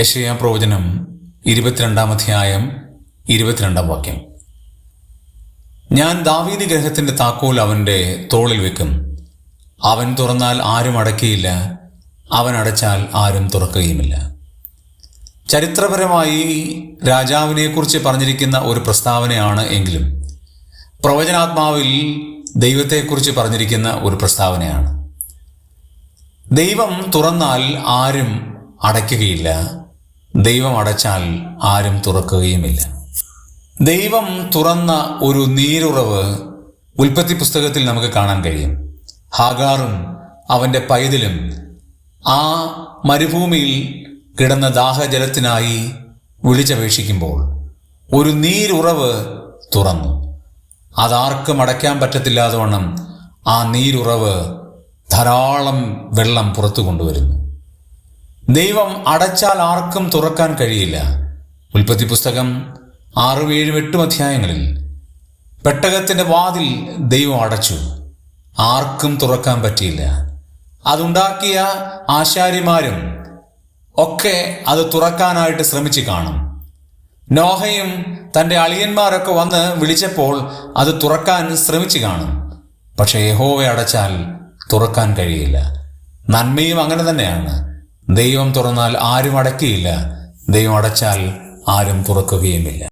യശയ പ്രവചനം ഇരുപത്തിരണ്ടാം അധ്യായം ഇരുപത്തിരണ്ടാം വാക്യം. ഞാൻ ദാവീദ് ഗ്രഹത്തിന്റെ താക്കോൽ അവന്റെ തോളിൽ വെക്കും. അവൻ തുറന്നാൽ ആരും അടക്കിയില്ല അവൻ അടച്ചാൽ ആരും തുറക്കുകയുമില്ല. ചരിത്രപരമായി രാജാവിനെക്കുറിച്ച് പറഞ്ഞിരിക്കുന്ന ഒരു പ്രസ്താവനയാണ് എങ്കിലും പ്രവചനാത്മാവിൽ ദൈവത്തെക്കുറിച്ച് പറഞ്ഞിരിക്കുന്ന ഒരു പ്രസ്താവനയാണ്. ദൈവം തുറന്നാൽ ആരും അടയ്ക്കുകയില്ല. ദൈവം അടച്ചാൽ ആരും തുറക്കുകയുമില്ല. ദൈവം തുറന്ന ഒരു നീരുറവ് ഉൽപ്പത്തി പുസ്തകത്തിൽ നമുക്ക് കാണാൻ കഴിയും. ഹാഗാറും അവന്റെ പൈതലും ആ മരുഭൂമിയിൽ കിടന്ന ദാഹജലത്തിനായി വിളിച്ചപേക്ഷിക്കുമ്പോൾ ഒരു നീരുറവ് തുറന്നു. അതാർക്കും അടയ്ക്കാൻ പറ്റത്തില്ലാതെ വണ്ണം ആ നീരുറവ് ധാരാളം വെള്ളം പുറത്തു കൊണ്ടുവരുന്നു. ദൈവം അടച്ചാൽ ആർക്കും തുറക്കാൻ കഴിയില്ല. ഉൽപ്പത്തി പുസ്തകം ആറും ഏഴും എട്ടും അധ്യായങ്ങളിൽ പെട്ടകത്തിന്റെ വാതിൽ ദൈവം അടച്ചു. ആർക്കും തുറക്കാൻ പറ്റിയില്ല. അതുണ്ടാക്കിയ ആശാരിമാരും ഒക്കെ അത് തുറക്കാനായിട്ട് ശ്രമിച്ചു കാണും. നോഹയും തന്റെ അളിയന്മാരൊക്കെ വന്ന് വിളിച്ചപ്പോൾ അത് തുറക്കാൻ ശ്രമിച്ചു കാണും. പക്ഷേ യഹോവ അടച്ചാൽ തുറക്കാൻ കഴിയില്ല. നന്മയും അങ്ങനെ തന്നെയാണ്. ദൈവം തുറന്നാൽ ആരും അടയ്ക്കുകയില്ല. ദൈവം അടച്ചാൽ ആരും തുറക്കുകയുമില്ല.